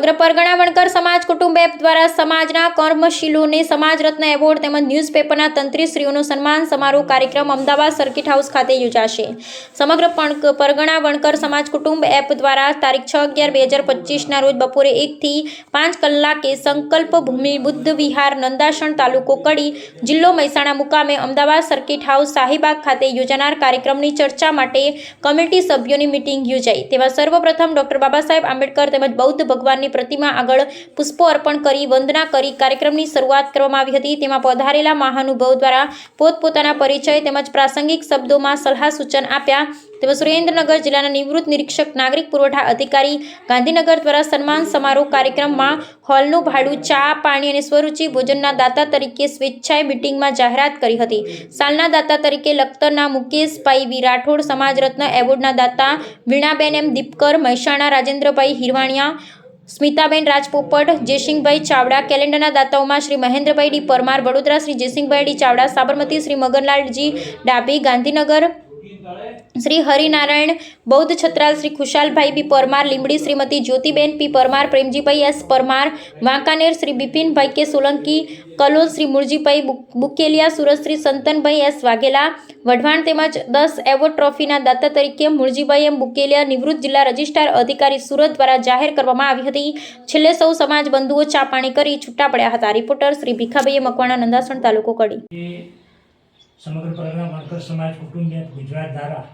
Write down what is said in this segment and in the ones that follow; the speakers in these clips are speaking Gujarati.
સમગ્ર પરગણા વણકર સમાજ કુટુંબ એપ દ્વારા સમાજના કર્મશીલોને સમાજ રત્ન એવોર્ડ તેમજ ન્યૂઝપેપરના તંત્રીશ્રીઓનું સન્માન સમારોહ કાર્યક્રમ અમદાવાદ સર્કિટ હાઉસ ખાતે યોજાશે. સમગ્ર પરગણા વણકર સમાજ કુટુંબ એપ દ્વારા તારીખ છ અગિયાર બે હજાર પચીસના રોજ બપોરે એકથી પાંચ કલાકે સંકલ્પ ભૂમિ બુદ્ધ વિહાર નંદાસણ તાલુકો કડી જિલ્લો મહેસાણા મુકામે અમદાવાદ સર્કિટ હાઉસ શાહીબાગ ખાતે યોજાનાર કાર્યક્રમની ચર્ચા માટે કમિટી સભ્યોની મિટિંગ યોજાઈ. તેમાં સર્વપ્રથમ ડોક્ટર બાબા સાહેબ આંબેડકર તેમજ બૌદ્ધ ભગવાનની પ્રતિમા આગળ પુષ્પો અર્પણ કરી, વંદના કરી. કાર્યક્રમની શરૂઆત કરવામાં આવી હતી. તેમાં પધારેલા મહાનુભાવ દ્વારા પોતપોતાના પરિચય તેમજ પ્રાસંગિક શબ્દોમાં સલાહ સૂચન આપ્યા. તેમજ સુરેન્દ્રનગર જિલ્લાના નિવૃત્ત નિરીક્ષક, નાગરિક પુરવઠા અધિકારી, ગાંધીનગર દ્વારા સન્માન સમારોહ કાર્યક્રમમાં હોલનું ભાડું, ચા, પાણી અને સ્વરૂચિ ભોજનના દાતા તરીકે સ્વેચ્છાએ મિટિંગમાં જાહેરાત કરી હતી. સાલના દાતા તરીકે લખતરના મુકેશભાઈ વી. રાઠોડ સમાજ રત્ન એવોર્ડના દાતા વીણાબેન એમ દીપકર, મહેસાણા રાજેન્દ્રભાઈ હિરવાણિયા સ્મિતાબેન રાજપોપટ જયસિંહભાઈ ચાવડા, કેલેન્ડરના દાતાઓમાં Shri Mahendrabhai D Parmar, Vadodara Shri Jaysinhbhai D Chavda, Sabarmati Shri Maganlalji Dabhi, Gandhinagar Shri Harinarayan, Bauddh Chhatral Shri Khushalbhai B Parmar, Limbdi Shrimati Jyotiben P Parmar, Premjibhai S Parmar, Wankaner Shri Bipinbhai K Solanki, Kalol Shri Murjibhai Bukeliya, Surat Shri Santanbhai S Vaghela, Wadhwan તેમજ દસ એવોર્ડ ટ્રોફીના દાતા તરીકે મુરજીભાઈ એમ બુકેલિયા નિવૃત્ત જિલ્લા રજિસ્ટ્રાર અધિકારી સુરત દ્વારા જાહેર કરવામાં આવી હતી. છેલ્લે સૌ સમાજ બંધુઓ ચા પાણી કરી છૂટા પડ્યા હતા. રિપોર્ટર શ્રી ભીખાભાઈએ મકવાણા નંદાસણ તાલુકો કડી. સમગ્ર પરગણા વણકર સમાજ, કુટુંબ ગુજરાત દ્વારા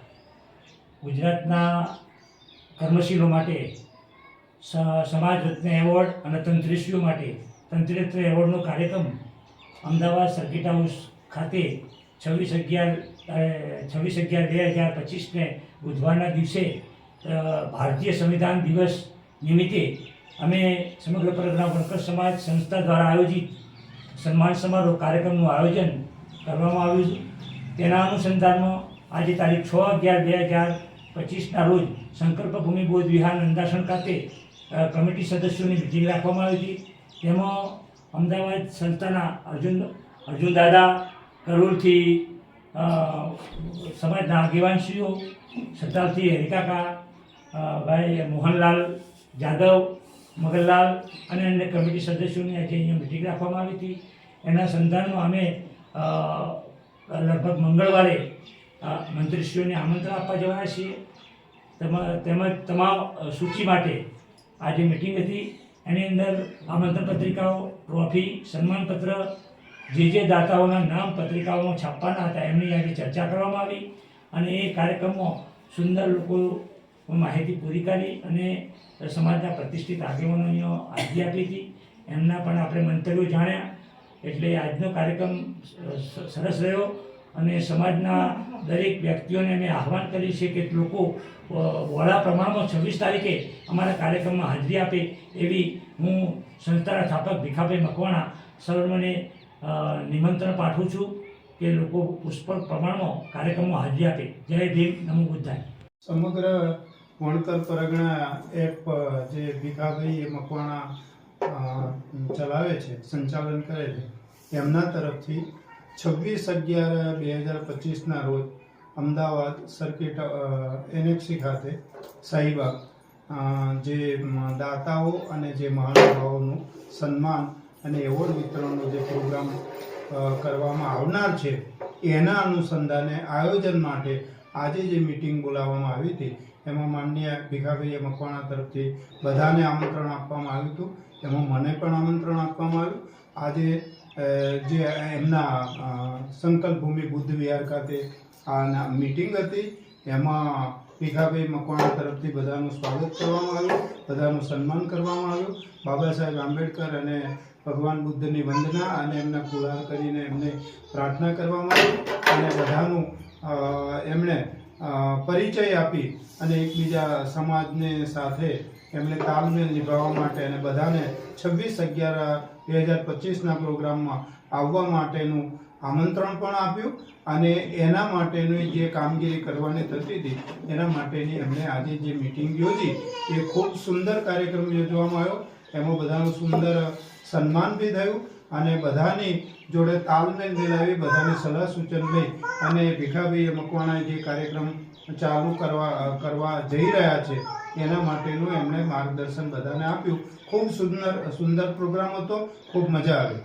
ગુજરાતના કર્મશીલો માટે સમાજ રત્ન એવોર્ડ અને તંત્રીશ્રીઓ માટે તંત્રીરત્ન એવોર્ડનો કાર્યક્રમ અમદાવાદ સર્કિટ હાઉસ ખાતે છવ્વીસ અગિયાર છવ્વીસ અગિયાર બે હજાર પચીસને બુધવારના દિવસે ભારતીય સંવિધાન દિવસ નિમિત્તે અમે સમગ્ર પરગણા વણકર સમાજ સંસ્થા દ્વારા આયોજિત સન્માન સમારોહ કાર્યક્રમનું આયોજન કરવામાં આવ્યું છે. તેના અનુસંધાનમાં આજે તારીખ છ અગિયાર બે હજાર પચીસના રોજ સંકલ્પ ભૂમિ બોધ વિહાર નંદાસણ ખાતે કમિટી સદસ્યોની મિટિંગ રાખવામાં આવી હતી. તેમાં અમદાવાદ સંસ્થાના અર્જુન અર્જુન દાદા કરોલથી અ, સમાજના આગેવાનશ્રીઓ સતાલથી હરિકાકા ભાઈ મોહનલાલ જાદવ મગનલાલ અને અન્ય કમિટી સદસ્યોની આજે અહીંયા મિટિંગ રાખવામાં આવી હતી. એના સંધાનમાં અમે લગભગ મંગળવારે મંત્રીશ્રીઓને આમંત્રણ આપવા જવાના છીએ. તેમજ તમામ સૂચિ માટે આજે મિટિંગ હતી. એની અંદર આમંત્રણ પત્રિકાઓ ટ્રોફી સન્માનપત્ર, જે જે દાતાઓના નામ પત્રિકાઓમાં છાપવાના હતા, એમની આજે ચર્ચા કરવામાં આવી. અને એ કાર્યક્રમમાં સુંદર લોકો માહિતી પૂરી કરી અને સમાજના પ્રતિષ્ઠિત આગેવાનોની હાજરી આપી હતી. એમના પણ આપણે મંતવ્યો જાણ્યા. એટલે આજનો કાર્યક્રમ સરસ રહ્યો અને સમાજના દરેક વ્યક્તિઓને અમે આહવાન કરી છે કે લોકો વડા પ્રમાણમાં છવ્વીસ તારીખે અમારા કાર્યક્રમમાં હાજરી આપે એવી હું સંસ્થાના સ્થાપક ભીખાભાઈ મકવાણા સર્વને નિમંત્રણ પાઠવું છું કે લોકો પુષ્કળ પ્રમાણમાં કાર્યક્રમમાં હાજરી આપે. જય ભીમ, નમો બુદ્ધાય. સમગ્ર વણકર પરગણા એપ જે ભીખાભાઈ મકવાણા ચલાવે છે, સંચાલન કરે છે. એમના તરફથી છવ્વીસ અગિયાર બે હજાર પચીસના રોજ અમદાવાદ સર્કિટ એનએફસી ખાતે શાહીબાગ જે દાતાઓ અને જે મહાનુભાવોનું સન્માન અને એવોર્ડ વિતરણનો જે પ્રોગ્રામ કરવામાં આવનાર છે, એના અનુસંધાને આયોજન માટે આજે જે મિટિંગ બોલાવવામાં આવી હતી એમાં માનનીય ભીખાભાઈએ મકવાણા તરફથી બધાને આમંત્રણ આપવામાં આવ્યું હતું. એમાં મને પણ આમંત્રણ આપવામાં આવ્યું. આજે જે એમના સંકલ્પ ભૂમિ બુદ્ધ વિહાર ખાતે આ મિટિંગ હતી. એમાં ભીખાભાઈ મકવાણા તરફથી બધાનું સ્વાગત કરવામાં આવ્યું, બધાનું સન્માન કરવામાં આવ્યું. બાબા સાહેબ આંબેડકર અને ભગવાન બુદ્ધની વંદના અને એમના કુલાર કરીને એમને પ્રાર્થના કરવામાં આવી. અને બધાનું એમણે પરિચય આપી અને એકબીજા સમાજને સાથે એમણે તાલમેલ નિભાવવા માટે અને બધાને છવ્વીસ અગિયાર બે હજાર પચીસના પ્રોગ્રામમાં આવવા માટેનું આમંત્રણ પણ આપ્યું અને એના માટેની જે કામગીરી કરવાની થતી હતી, એના માટેની એમણે આજે જે મિટિંગ યોજી, એ ખૂબ સુંદર કાર્યક્રમ યોજવામાં આવ્યો. એમાં બધાનું સુંદર સન્માન બી થયું અને બધાની જોડે તાલમેલ મિલાવી બધાની સલાહ સૂચન લઈ અને ભીખાભાઈએ મકવાણા જે કાર્યક્રમ ચાલુ કરવા કરવા જઈ રહ્યા છે, એના માટેનું એમણે માર્ગદર્શન બધાને આપ્યું. ખૂબ સુંદર સુંદર પ્રોગ્રામ હતો, ખૂબ મજા આવી.